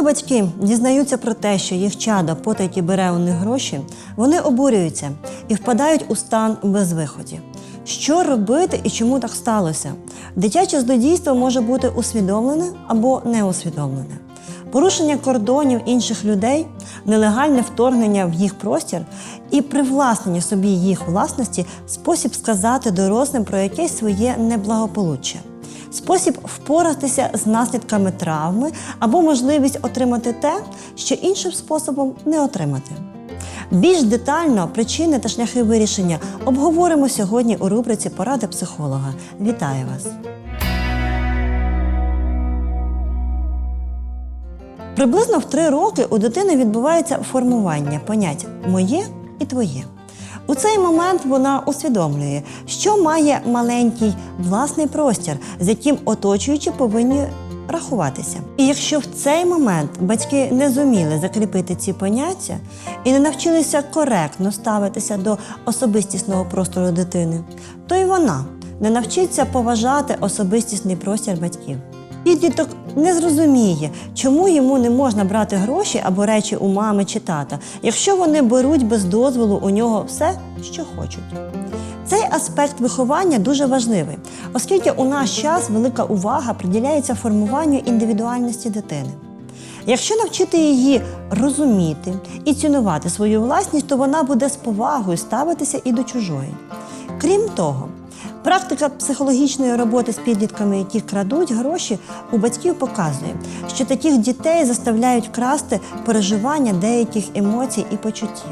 Коли батьки дізнаються про те, що їх чадо потайки бере у них гроші, вони обурюються і впадають у стан безвиході. Що робити і чому так сталося? Дитяче злодійство може бути усвідомлене або неусвідомлене. Порушення кордонів інших людей, нелегальне вторгнення в їх простір і привласнення собі їх власності спосіб сказати дорослим про якесь своє неблагополуччя спосіб впоратися з наслідками травми або можливість отримати те, що іншим способом не отримати. Більш детально причини та шляхи вирішення обговоримо сьогодні у рубриці Поради психолога. Вітаю вас! Приблизно в три роки у дитини відбувається формування понять моє і твоє. У цей момент вона усвідомлює, що має маленький власний простір, з яким оточуючі повинні рахуватися. І якщо в цей момент батьки не зуміли закріпити ці поняття і не навчилися коректно ставитися до особистісного простору дитини, то й вона не навчиться поважати особистісний простір батьків. Підліток не зрозуміє, чому йому не можна брати гроші або речі у мами чи тата, якщо вони беруть без дозволу у нього все, що хочуть. Цей аспект виховання дуже важливий, оскільки у наш час велика увага приділяється формуванню індивідуальності дитини. Якщо навчити її розуміти і цінувати свою власність, то вона буде з повагою ставитися і до чужої. Крім того, Практика психологічної роботи з підлітками, які крадуть гроші, у батьків показує, що таких дітей заставляють красти переживання деяких емоцій і почуттів.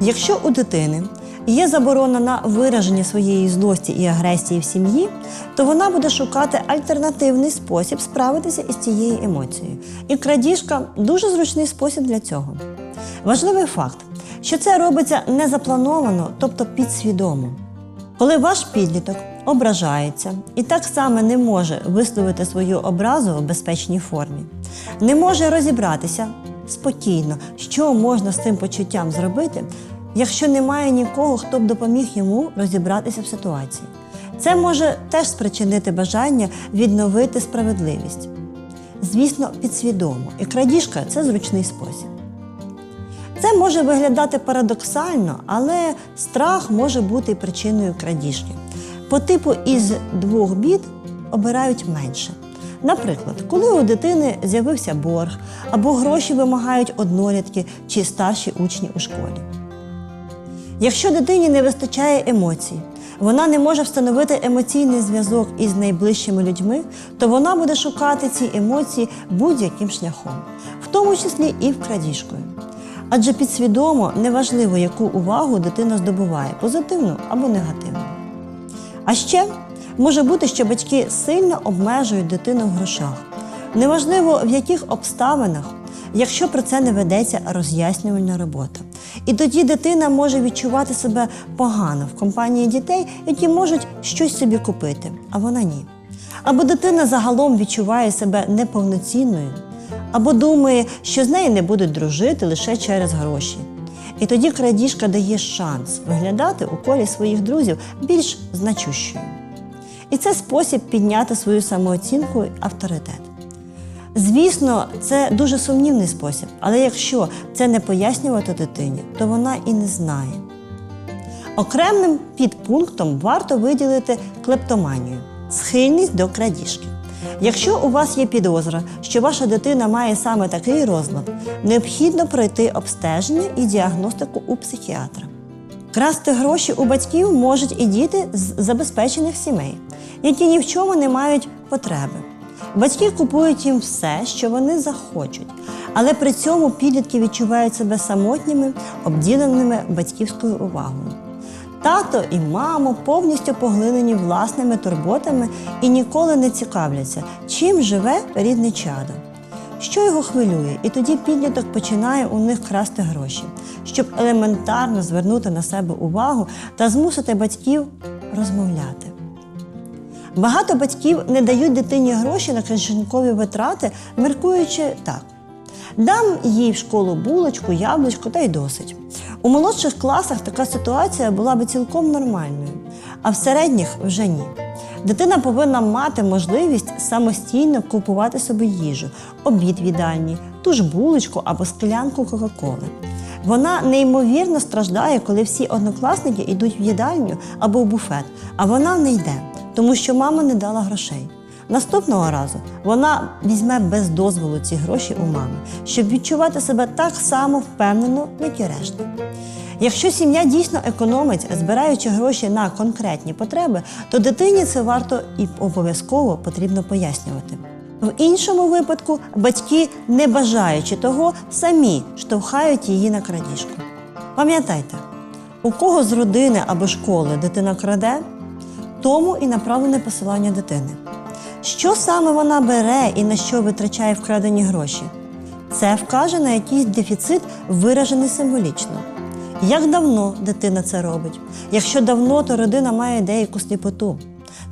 Якщо у дитини є заборона на вираження своєї злості і агресії в сім'ї, то вона буде шукати альтернативний спосіб справитися із цією емоцією. І крадіжка дуже зручний спосіб для цього. Важливий факт, що це робиться не заплановано, тобто підсвідомо. Коли ваш підліток ображається і так само не може висловити свою образу в безпечній формі, не може розібратися спокійно, що можна з цим почуттям зробити, якщо немає нікого, хто б допоміг йому розібратися в ситуації. Це може теж спричинити бажання відновити справедливість. Звісно, підсвідомо, і крадіжка це зручний спосіб. Це може виглядати парадоксально, але страх може бути причиною крадіжки. По типу із двох бід обирають менше. Наприклад, коли у дитини з'явився борг або гроші вимагають однолітки чи старші учні у школі. Якщо дитині не вистачає емоцій, вона не може встановити емоційний зв'язок із найближчими людьми, то вона буде шукати ці емоції будь-яким шляхом, в тому числі і в крадіжкою. Адже підсвідомо неважливо, яку увагу дитина здобуває позитивну або негативну. А ще може бути, що батьки сильно обмежують дитину в грошах. Неважливо в яких обставинах, якщо про це не ведеться роз'яснювальна робота. І тоді дитина може відчувати себе погано в компанії дітей, які можуть щось собі купити, а вона ні. Або дитина загалом відчуває себе неповноцінною або думає, що з нею не будуть дружити лише через гроші. І тоді крадіжка дає шанс виглядати у колі своїх друзів більш значущою. І це спосіб підняти свою самооцінку і авторитет. Звісно, це дуже сумнівний спосіб, але якщо це не пояснювати дитині, то вона і не знає. Окремим підпунктом варто виділити клептоманію схильність до крадіжки. Якщо у вас є підозра, що ваша дитина має саме такий розлад, необхідно пройти обстеження і діагностику у психіатра. Красти гроші у батьків можуть і діти з забезпечених сімей, які ні в чому не мають потреби. Батьки купують їм все, що вони захочуть, але при цьому підлітки відчувають себе самотніми, обділеними батьківською увагою. Тато і мамо повністю поглинені власними турботами і ніколи не цікавляться, чим живе рідне чадо. Що його хвилює, і тоді підліток починає у них красти гроші, щоб елементарно звернути на себе увагу та змусити батьків розмовляти. Багато батьків не дають дитині гроші на кишенькові витрати, міркуючи так. Дам їй в школу булочку, яблучко та й досить. У молодших класах така ситуація була би цілком нормальною, а в середніх вже ні. Дитина повинна мати можливість самостійно купувати собі їжу, обід в їдальні, ту ж булочку або склянку Кока-Коли. Вона неймовірно страждає, коли всі однокласники йдуть в їдальню або в буфет, а вона не йде, тому що мама не дала грошей. Наступного разу вона візьме без дозволу ці гроші у мами, щоб відчувати себе так само впевнено, як і решта. Якщо сім'я дійсно економить, збираючи гроші на конкретні потреби, то дитині це варто і обов'язково потрібно пояснювати. В іншому випадку батьки, не бажаючи того, самі штовхають її на крадіжку. Пам'ятайте, у кого з родини або школи дитина краде, тому і направлене посилання дитини. Що саме вона бере і на що витрачає вкрадені гроші? Це вкаже на якийсь дефіцит, виражений символічно. Як давно дитина це робить? Якщо давно, то родина має деяку сліпоту.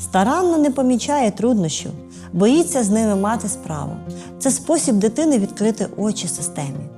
Старанно не помічає труднощів, боїться з ними мати справу. Це спосіб дитини відкрити очі системі.